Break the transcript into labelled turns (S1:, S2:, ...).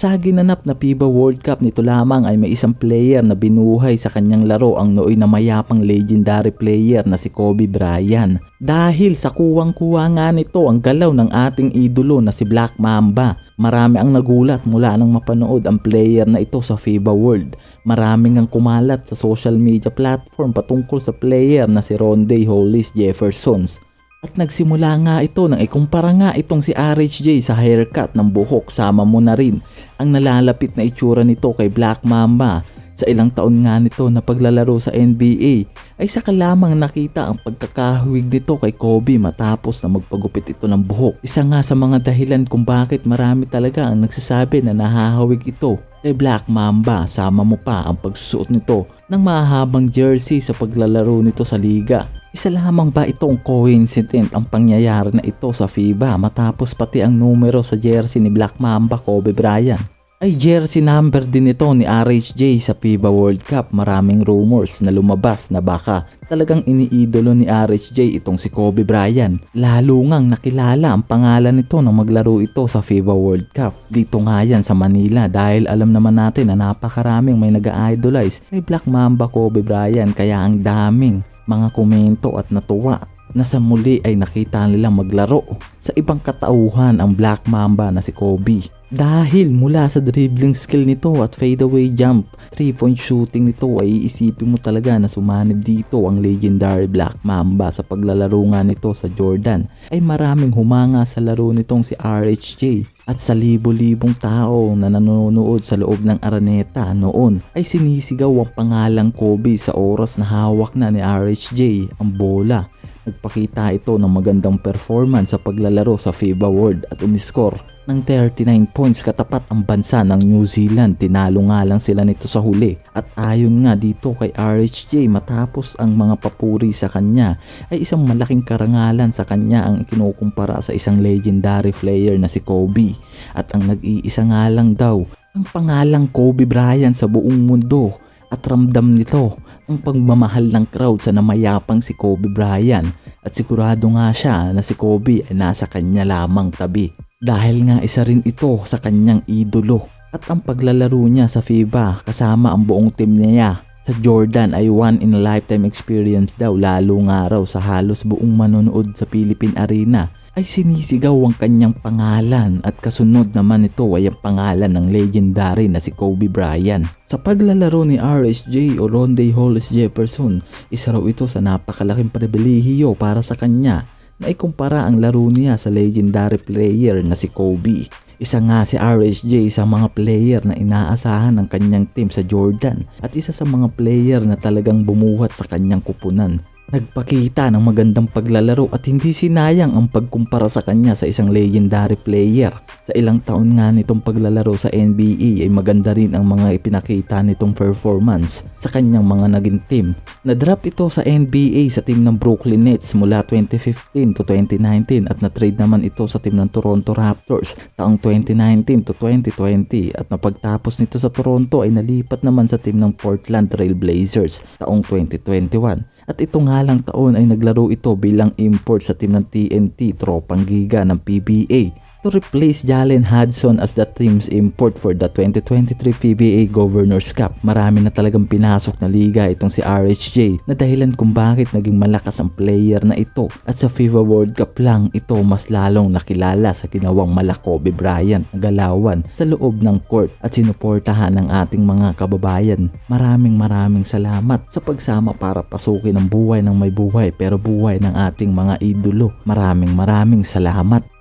S1: Sa ginanap na FIBA World Cup nito lamang ay may isang player na binuhay sa kanyang laro ang nooy na mayapang legendary player na si Kobe Bryant. Dahil sa kuwang-kuwa nga nito ang galaw ng ating idolo na si Black Mamba. Marami ang nagulat mula nang mapanood ang player na ito sa FIBA World. Maraming ang kumalat sa social media platform patungkol sa player na si Ronde Hollis Jeffersons. At nagsimula nga ito nang ikumpara nga itong si RHJ sa haircut ng buhok sama mo na rin ang nalalapit na itsura nito kay Black Mamba. Sa ilang taon nga nito na paglalaro sa NBA ay saka lamang nakita ang pagkakahuwig nito kay Kobe matapos na magpagupit ito ng buhok. Isa nga sa mga dahilan kung bakit marami talaga ang nagsasabi na nahahawig ito kay Black Mamba sama mo pa ang pagsusuot nito ng mahabang jersey sa paglalaro nito sa liga. Isa lamang ba itong coincident ang pangyayari na ito sa FIBA matapos pati ang numero sa jersey ni Black Mamba Kobe Bryant? Ay jersey number din ito ni RHJ sa FIBA World Cup. Maraming rumors na lumabas na baka talagang iniidolo ni RHJ itong si Kobe Bryant. Lalo ngang nakilala ang pangalan nito nang maglaro ito sa FIBA World Cup. Dito nga yan sa Manila dahil alam naman natin na napakaraming may nag-idolize kay Black Mamba Kobe Bryant kaya ang daming mga komento at natuwa na sa muli ay nakita nilang maglaro sa ibang katauhan ang Black Mamba na si Kobe. Dahil mula sa dribbling skill nito at fadeaway jump, 3-point shooting nito ay iisipin mo talaga na sumanib dito ang legendary Black Mamba sa paglalaro nga nito sa Jordan ay maraming humanga sa laro nitong si RHJ at sa libo-libong tao na nanonood sa loob ng Araneta noon ay sinisigaw ang pangalang Kobe sa oras na hawak na ni RHJ ang bola. Nagpakita ito ng magandang performance sa paglalaro sa FIBA World at umiskor ng 39 points katapat ang bansa ng New Zealand. Tinalo nga lang sila nito sa huli. At ayon nga dito kay RHJ matapos ang mga papuri sa kanya ay isang malaking karangalan sa kanya ang ikinukumpara sa isang legendary player na si Kobe. At ang nag-iisa nga lang daw ang pangalang Kobe Bryant sa buong mundo at ramdam nito ang pagmamahal ng crowd sa namayapang si Kobe Bryant. At sigurado nga siya na si Kobe ay nasa kanya lamang tabi. Dahil nga isa rin ito sa kanyang idolo at ang paglalaro niya sa FIBA kasama ang buong team niya. Sa Jordan ay one in a lifetime experience daw lalo nga raw sa halos buong manonood sa Philippine Arena ay sinisigaw ang kanyang pangalan at kasunod naman ito ay ang pangalan ng legendary na si Kobe Bryant. Sa paglalaro ni RSJ o Ronde Hollis Jefferson, isa raw ito sa napakalaking pribilehiyo para sa kanya na ikumpara ang laro niya sa legendary player na si Kobe. Isa nga si RSJ sa mga player na inaasahan ng kanyang team sa Jordan at isa sa mga player na talagang bumuhat sa kanyang kupunan. Nagpakita ng magandang paglalaro at hindi sinayang ang pagkumpara sa kanya sa isang legendary player. Sa ilang taon nga nitong paglalaro sa NBA ay maganda rin ang mga ipinakita nitong performance sa kanyang mga naging team. Na-drop ito sa NBA sa team ng Brooklyn Nets mula 2015 to 2019 at na-trade naman ito sa team ng Toronto Raptors taong 2019 to 2020 at napagtapos nito sa Toronto ay nalipat naman sa team ng Portland Trail Blazers taong 2021. At ito nga lang taon ay naglaro ito bilang import sa team ng TNT Tropang Giga ng PBA to replace Jalen Hudson as the team's import for the 2023 PBA Governors Cup. Marami na talagang pinasok na liga itong si RHJ na dahilan kung bakit naging malakas ang player na ito at sa FIBA World Cup lang ito mas lalong nakilala sa ginawang mala Kobe Bryant na galawan sa loob ng court at sinuportahan ng ating mga kababayan. Maraming maraming salamat sa pagsama para pasukin ang buhay ng may buhay pero buhay ng ating mga idolo. Maraming maraming salamat.